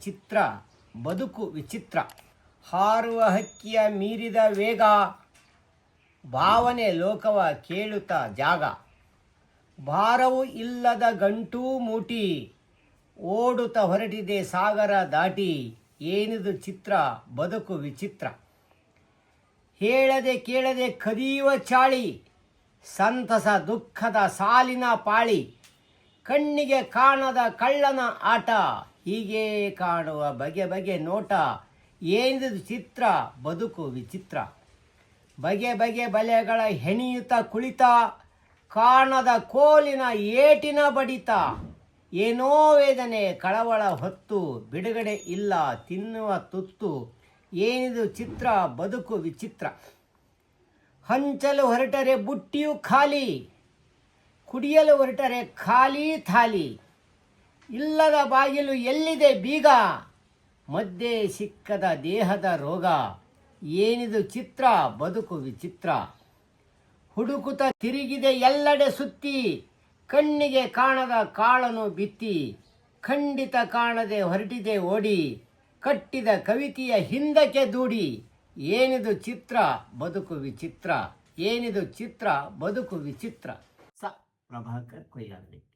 ಚಿತ್ರ? ಬದುಕು ವಿಚಿತ್ರ. ಹಾರುವ ಹಕ್ಕಿಯ ಮೀರಿದ ವೇಗ, ಭಾವನೆ ಲೋಕವ ಕೇಳುತ್ತ ಜಾಗ. ಭಾರವು ಇಲ್ಲದ ಗಂಟೂ ಮೂಟಿ, ಓಡುತ್ತ ಹೊರಟಿದೆ ಸಾಗರ ದಾಟಿ. ಏನಿದು ಚಿತ್ರ? ಬದುಕು ವಿಚಿತ್ರ. ಹೇಳದೆ ಕೇಳದೆ ಕದಿಯುವ ಚಾಳಿ, ಸಂತಸ ದುಃಖದ ಸಾಲಿನ ಪಾಳಿ. ಕಣ್ಣಿಗೆ ಕಾಣದ ಕಳ್ಳನ ಆಟ ಹೀಗೆ ಕಾಣುವ ಬಗೆ ಬಗೆ ನೋಟ, ಏನಿದು ಚಿತ್ರ? ಬದುಕು ವಿಚಿತ್ರ. ಬಗೆ ಬಗೆ ಬಲೆಗಳ ಹೆಣಿಯುತ ಕುಳಿತ, ಕಾಣದ ಕೋಲಿನ ಏಟಿನ ಬಡಿತ. ಏನೋ ವೇದನೆ ಕಳವಳ ಹೊತ್ತು, ಬಿಡುಗಡೆ ಇಲ್ಲ ತಿನ್ನುವ ತುತ್ತು. ಏನಿದು ಚಿತ್ರ? ಬದುಕು ವಿಚಿತ್ರ. ಹಂಚಲು ಹೊರಟರೆ ಬುಟ್ಟಿಯು ಖಾಲಿ, ಕುಡಿಯಲು ಹೊರಟರೆ ಖಾಲಿ ಥಾಲಿ. ಇಲ್ಲದ ಬಾಗಿಲು ಎಲ್ಲಿದೆ ಬೀಗ? ಮಧ್ಯೆ ಸಿಕ್ಕದ ದೇಹದ ರೋಗ. ಏನಿದು ಚಿತ್ರ? ಬದುಕು ವಿಚಿತ್ರ. ಹುಡುಕುತ ತಿರುಗಿದೆ ಎಲ್ಲೆಡೆ ಸುತ್ತಿ. ಕಣ್ಣಿಗೆ ಕಾಣದ ಕಾಳನು ಬಿತ್ತಿ. ಖಂಡಿತ ಕಾಣದೆ ಹೊರಟಿದೆ ಓಡಿ. ಕಟ್ಟಿದ ಕವಿತೆಯ ಹಿಂದಕ್ಕೆ ದೂಡಿ. ಏನಿದು ಚಿತ್ರ? ಬದುಕು ವಿಚಿತ್ರ. ಏನಿದು ಚಿತ್ರ? ಬದುಕು ವಿಚಿತ್ರ. ಸ. ಪ್ರಭಾಕರ್ ಕೊಯ್ಯಾಲಿ